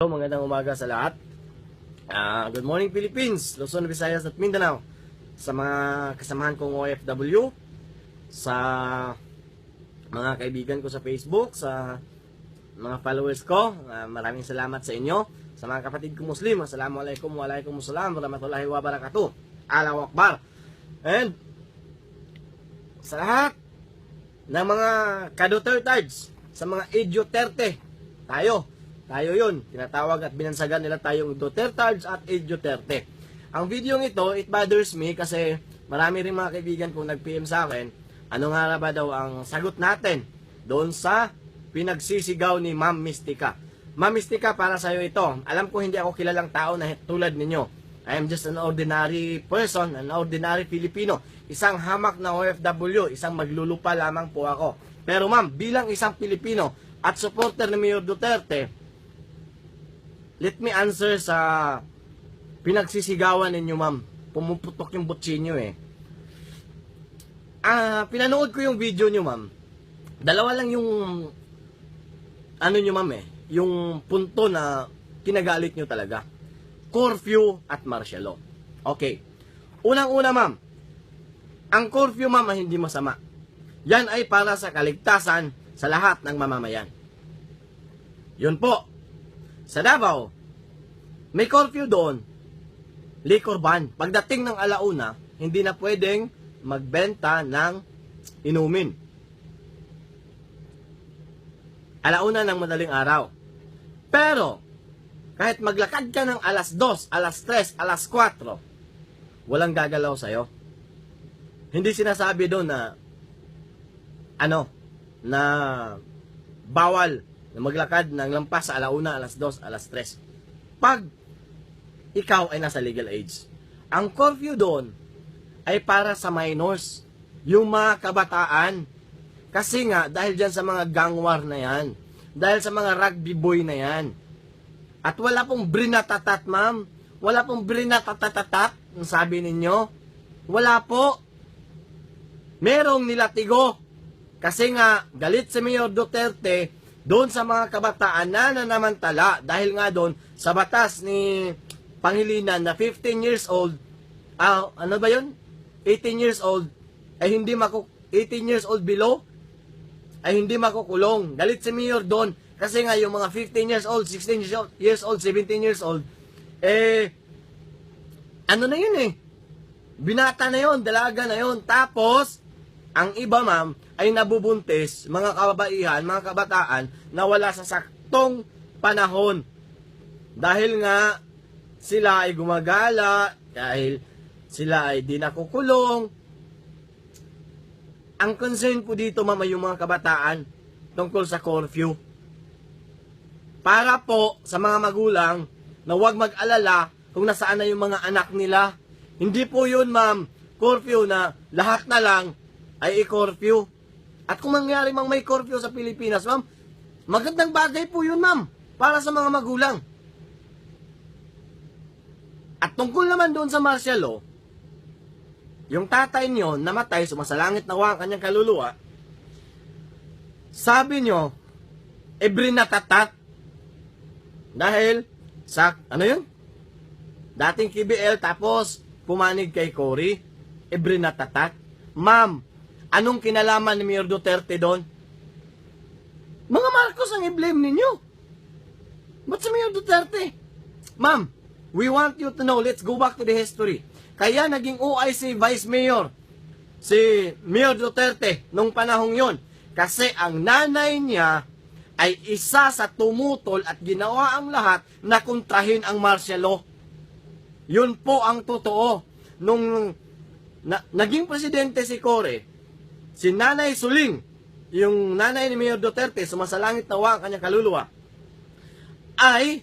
Hello, magandang umaga sa lahat. Ah, good morning Philippines, Luzon, Visayas at Mindanao. Sa mga kasamahan kong OFW, sa mga kaibigan ko sa Facebook, sa mga followers ko, ah, maraming salamat sa inyo. Sa mga kapatid ko Muslim, Assalamualaikum Waalaikumsalam Warahmatullahi Wabarakatuh. Allahu Akbar. And sa lahat ng mga kadotertards, sa mga idioterte, tayo, tayo yun. Tinatawag at binansagan nila tayong Dutertards at idioterте. Ang video ito, it bothers me kasi marami rin mga kaibigan kong nag-PM sa akin, ano nga ba daw ang sagot natin doon sa pinagsisigaw ni Ma'am Mystica. Ma'am Mystica, para sa'yo ito. Alam ko hindi ako kilalang tao na tulad ninyo. I am just an ordinary person, an ordinary Filipino. Isang hamak na OFW, isang maglulupa lamang po ako. Pero ma'am, bilang isang Pilipino at supporter ni Mayor Duterte, let me answer sa pinagsisigawan ninyo ma'am. Pumuputok yung butsi nyo eh. Ah, pinanood ko yung video nyo ma'am. Dalawa lang yung ano nyo ma'am eh, yung punto na kinagalit nyo talaga. Curfew at martial law. Okay. Unang-una ma'am, ang curfew ma'am ay hindi masama. Yan ay para sa kaligtasan sa lahat ng mamamayan. Yun po. Sa Davao, may curfew doon. Liquor ban. Pagdating ng alauna, hindi na pwedeng magbenta ng inumin. Alauna ng madaling araw. Pero, kahit maglakad ka ng alas 2, alas 3, alas 4, walang gagalaw sa'yo. Hindi sinasabi doon na ano, na bawal na maglakad ng lampas sa alauna, alas 2, alas 3. Pag ikaw ay nasa legal age. Ang curfew doon ay para sa minors, yung mga kabataan. Kasi nga, dahil dyan sa mga gang war na yan, dahil sa mga rugby boy na yan, at wala pong brinatatat, ma'am. Wala pong brinatatatat, ang sabi ninyo. Wala po. Merong nilatigo. Kasi nga, galit si Mayor Duterte doon sa mga kabataan na nanamantala dahil nga doon sa batas ni Pangilinan na 15 years old, ah, ano ba yun? 18 years old, ay hindi maku 18 years old below, ay hindi makukulong. Galit si Mayor doon kasi nga yung mga 15 years old, 16 years old, years old 17 years old, eh, ano na yun eh, binata na yun, dalaga na yun. Tapos, ang iba ma'am, ay nabubuntis, mga kababaihan, mga kabataan, na wala sa saktong panahon. Dahil nga, sila ay gumagala, dahil sila ay di nakukulong. Ang concern po dito ma'am ay yung mga kabataan tungkol sa curfew. Para po sa mga magulang na huwag mag-alala kung nasaan na yung mga anak nila. Hindi po yun ma'am, curfew na lahat na lang ay i-curfew. At kung mangyari mang may curfew sa Pilipinas, ma'am, magandang bagay po yun, ma'am, para sa mga magulang. At tungkol naman doon sa martial law, yung tatay niyo namatay, sumasalangit na ang kanyang kaluluwa, sabi niyo, ebre natatat. Dahil sa, ano yun? Dating KBL, tapos pumanig kay Cory, ebre natatat. Ma'am, Anong kinalaman ni Mayor Duterte doon? Mga Marcos ang i-blame ninyo. Ba't si Mayor Duterte? Ma'am, we want you to know, let's go back to the history. Kaya naging OIC Vice Mayor si Mayor Duterte nung panahong yon. Kasi ang nanay niya ay isa sa tumutol at ginawa ang lahat na kontrahin ang martial law. Yun po ang totoo. Nung na, naging presidente si Core, si Nanay Suling, yung nanay ni Mayor Duterte, sumasalangit na ang kanyang kaluluwa, ay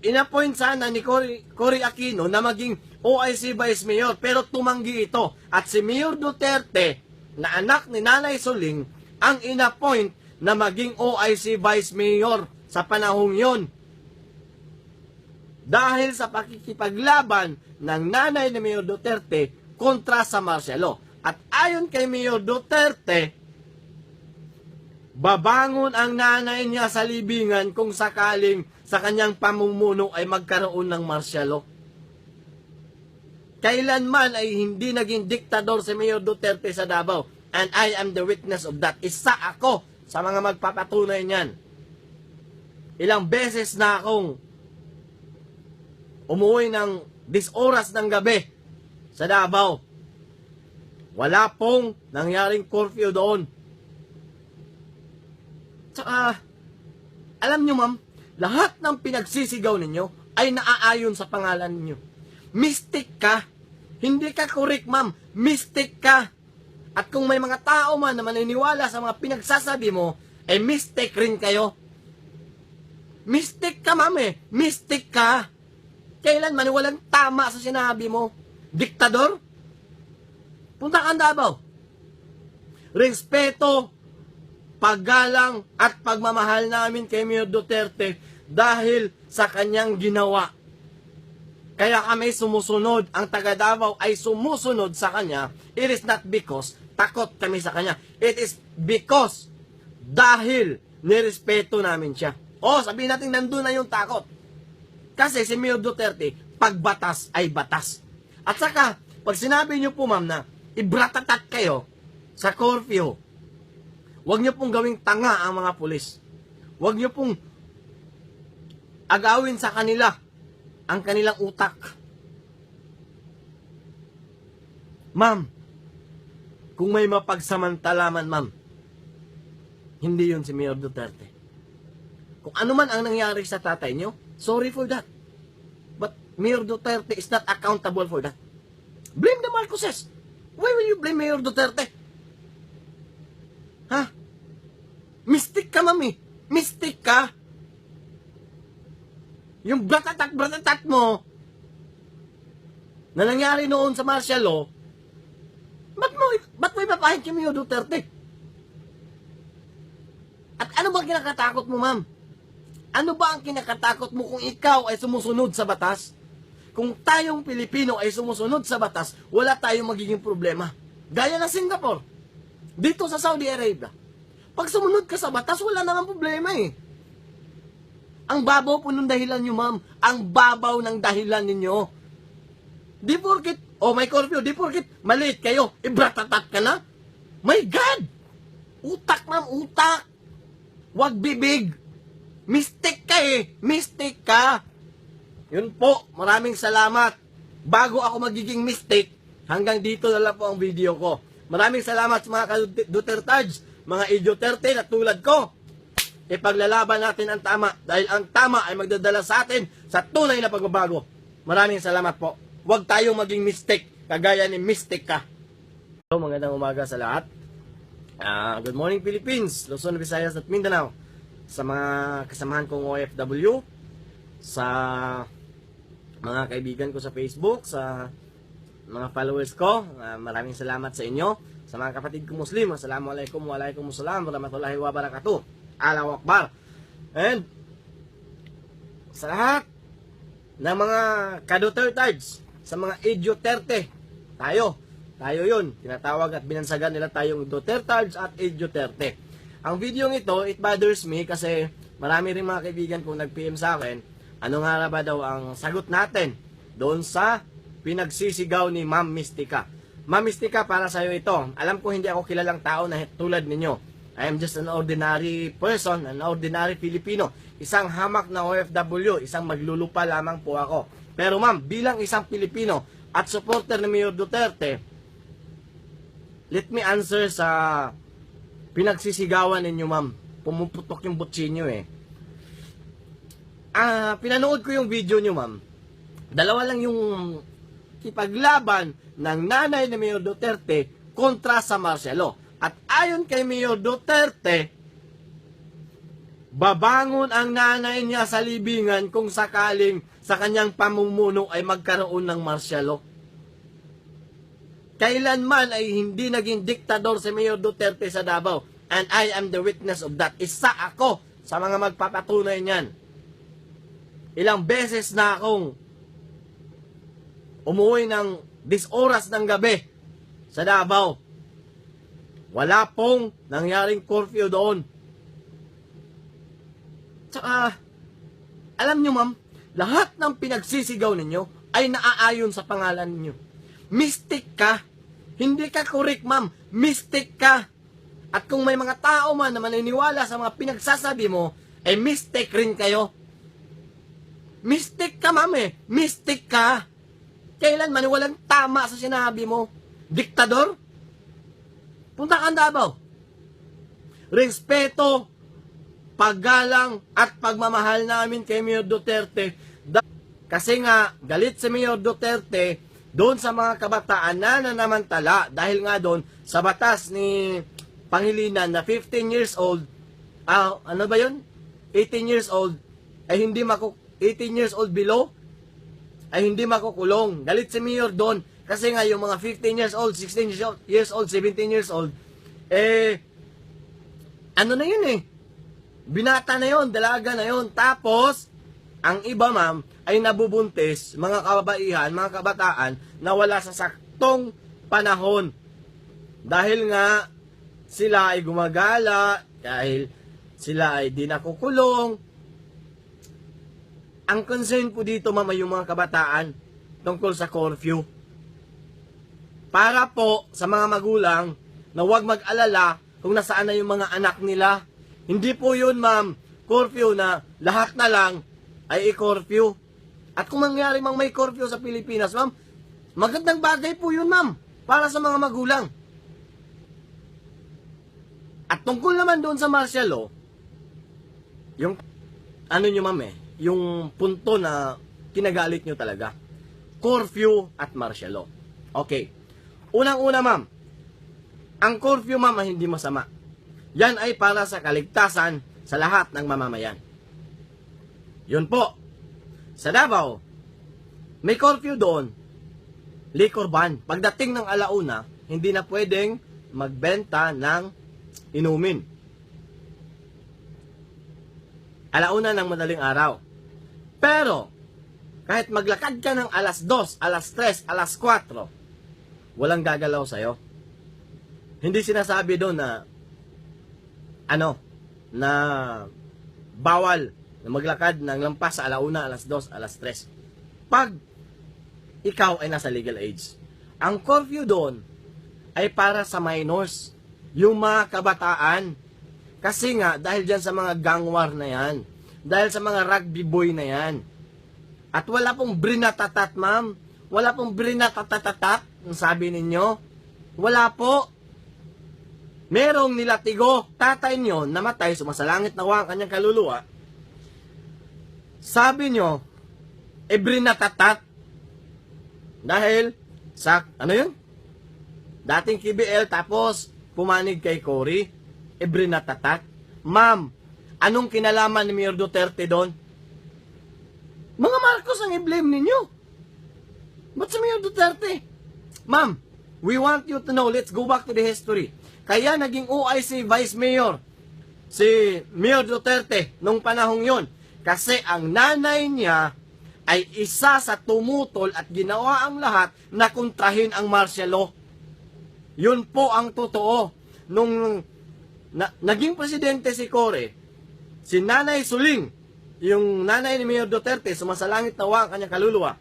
inappoint sana ni Cory, Cory Aquino na maging OIC Vice Mayor pero tumanggi ito. At si Mayor Duterte, na anak ni Nanay Suling, ang inappoint na maging OIC Vice Mayor sa panahong yon. Dahil sa pakikipaglaban ng nanay ni Mayor Duterte kontra sa law. At ayon kay Mayor Duterte, babangon ang nanay niya sa libingan kung sakaling sa kanyang pamumuno ay magkaroon ng martial law. Kailanman ay hindi naging diktador si Mayor Duterte sa Davao. And I am the witness of that. Isa ako sa mga magpapatunay niyan. Ilang beses na akong umuwi ng dis oras ng gabi sa Davao. Wala pong nangyaring curfew doon. Tsaka, alam nyo ma'am, lahat ng pinagsisigaw ninyo ay naaayon sa pangalan ninyo. Mystic ka. Hindi ka correct, ma'am. Mystic ka. At kung may mga tao man na maniniwala sa mga pinagsasabi mo, eh mystic rin kayo. Mystic ka, ma'am eh. Mystic ka. Kailan man walang tama sa sinabi mo. Diktador? Punta ka ang Davao. Respeto, paggalang at pagmamahal namin kay Mayor Duterte dahil sa kanyang ginawa. Kaya kami sumusunod, ang taga Davao ay sumusunod sa kanya. It is not because takot kami sa kanya. It is because dahil nirespeto namin siya. O, sabihin natin nandun na yung takot. Kasi si Mayor Duterte, pagbatas ay batas. At saka, pag sinabi niyo po ma'am na ibratatat kayo sa curfew, huwag niyo pong gawing tanga ang mga pulis. Huwag niyo pong agawin sa kanila ang kanilang utak. Ma'am, kung may mapagsamantalaman, ma'am, hindi yun si Mayor Duterte. Kung ano man ang nangyari sa tatay niyo, sorry for that. But Mayor Duterte is not accountable for that. Blame the Marcoses. Why will you blame Mayor Duterte? Ha? Mystic ka, mami. Mystic ka. Yung bratatat bratatat mo na nangyari noon sa martial law, ba't mo, ba't mo ipapahin kay Mayor Duterte? At ano ba kinakatakot mo, ma'am? Ano ba ang kinakatakot mo kung ikaw ay sumusunod sa batas? Kung tayong Pilipino ay sumusunod sa batas, wala tayong magiging problema. Gaya ng Singapore. Dito sa Saudi Arabia. Pag sumunod ka sa batas, wala namang problema eh. Ang babaw po ng dahilan nyo, ma'am. Ang babaw ng dahilan ninyo. Di porkit, oh may curfew, di porkit, maliit kayo, ibratatat ka na. My God! Utak, ma'am, utak. Huwag bibig. Mistake ka eh. Mistake ka. Yun po, maraming salamat. Bago ako magiging mistake, hanggang dito na lang po ang video ko. Maraming salamat sa mga ka-Dutertage, mga idioterte na tulad ko. Ipaglalaban natin ang tama dahil ang tama ay magdadala sa atin sa tunay na pagbabago. Maraming salamat po. Huwag tayong maging mistake kagaya ni mistake ka. So, magandang umaga sa lahat. Ah, good morning Philippines, Luzon, Visayas at Mindanao. Sa mga kasamahan kong OFW, sa mga kaibigan ko sa Facebook, sa mga followers ko, ah, maraming salamat sa inyo. Sa mga kapatid ko Muslim, Assalamualaikum Waalaikumsalam Warahmatullahi Wabarakatuh. Allahu Akbar. And sa lahat ng mga kadutertards, sa mga idioterte, tayo, tayo yun. Tinatawag at binansagan nila tayong Dutertards at idioterte. Ang video ito, it bothers me kasi marami rin mga kaibigan kong nag-PM sa akin, ano nga ba daw ang sagot natin doon sa pinagsisigaw ni Ma'am Mystica. Ma'am Mystica, para sa'yo ito. Alam ko hindi ako kilalang tao na tulad ninyo. I am just an ordinary person, an ordinary Filipino. Isang hamak na OFW, isang maglulupa lamang po ako. Pero ma'am, bilang isang Pilipino at supporter ni Mayor Duterte, let me answer sa pinagsisigawan ninyo ma'am. Pumuputok yung butsi eh. Ah, pinanood ko yung video nyo ma'am. Dalawa lang yung ipaglaban ng nanay ni Mayor Duterte kontra sa law. At ayon kay Mayor Duterte, babangon ang nanay niya sa libingan kung sakaling sa kanyang pamumuno ay magkaroon ng law. Kailanman ay hindi naging diktador si Mayor Duterte sa Davao. And I am the witness of that. Isa ako sa mga magpapatunay niyan. Ilang beses na akong umuwi ng dis oras ng gabi sa Davao. Wala pong nangyaring curfew doon. Tsaka, alam nyo ma'am, lahat ng pinagsisigaw ninyo ay naaayon sa pangalan ninyo. Mystic ka. Hindi ka correct ma'am. Mystic ka. At kung may mga tao man na maniniwala sa mga pinagsasabi mo, eh mystic rin kayo. Mystic ka ma'am eh. Mystic ka. Kailan man walang tama sa sinabi mo. Diktador? Punta ka ang Davao. Respeto, paggalang at pagmamahal namin kay Mayor Duterte. Kasi nga, galit si Mayor Duterte doon sa mga kabataan na nanamantala dahil nga doon sa batas ni Pangilinan na 15 years old, ah, ano ba yun? 18 years old, ay hindi maku 18 years old below, ay hindi makukulong. Galit si Mayor doon kasi nga yung mga 15 years old, 16 years old, years old 17 years old, eh, ano na yun eh, binata na yun, dalaga na yun. Tapos, ang iba ma'am, ay nabubuntis, mga kababaihan, mga kabataan, na wala sa saktong panahon. Dahil nga, sila ay gumagala, dahil sila ay di nakukulong. Ang concern po dito, ma'am, yung mga kabataan tungkol sa curfew. Para po sa mga magulang na huwag mag-alala kung nasaan na yung mga anak nila. Hindi po yun, ma'am, curfew na lahat na lang ay i-curfew. At kung mangyari mang may curfew sa Pilipinas, ma'am, magandang bagay po yun, ma'am, para sa mga magulang. At tungkol naman doon sa martial law, yung, ano nyo, ma'am, eh, yung punto na kinagalit nyo talaga, curfew at martial law. Okay. Unang-una, ma'am, ang curfew, ma'am, ay hindi masama. Yan ay para sa kaligtasan sa lahat ng mamamayan. Yun po. Sa Davao, may curfew doon. Liquor ban. Pagdating ng alauna, hindi na pwedeng magbenta ng inumin. Alauna ng madaling araw. Pero, kahit maglakad ka ng alas 2, alas 3, alas 4, walang gagalaw sa'yo. Hindi sinasabi doon na ano, na bawal na maglakad ng lampas sa alauna, alas 2, alas 3. Pag ikaw ay nasa legal age. Ang curfew doon ay para sa minors, yung mga kabataan. Kasi nga, dahil dyan sa mga gang war na yan, dahil sa mga rugby boy na yan, at wala pong brinatatat, ma'am. Wala pong brinatatatat, ang sabi ninyo. Wala po. Merong nilatigo, tatay nyo, namatay, sumasalangit na ang kanyang kaluluwa. Sabi nyo, e brinatatat. Dahil, sa, ano yun? Dating KBL, tapos, pumanig kay Cory, e brinatatat. Ma'am, anong kinalaman ni Mayor Duterte doon? Mga Marcos ang i-blame ninyo. Ba't si Mayor Duterte? Ma'am, we want you to know, let's go back to the history. Kaya naging OIC Vice Mayor si Mayor Duterte nung panahong yon. Kasi ang nanay niya ay isa sa tumutol at ginawa ang lahat na kontrahin ang martial law. Yun po ang totoo. Nung na, naging presidente si Core, si Nanay Suling, yung nanay ni Mayor Duterte, sumasalangit na ang kanyang kaluluwa,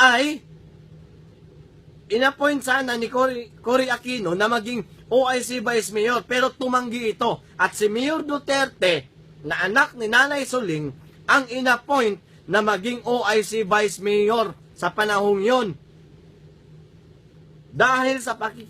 ay inappoint sana ni Cory, Cory Aquino na maging OIC Vice Mayor pero tumanggi ito. At si Mayor Duterte, na anak ni Nanay Suling, ang inappoint na maging OIC Vice Mayor sa panahong yon. Dahil sa pakik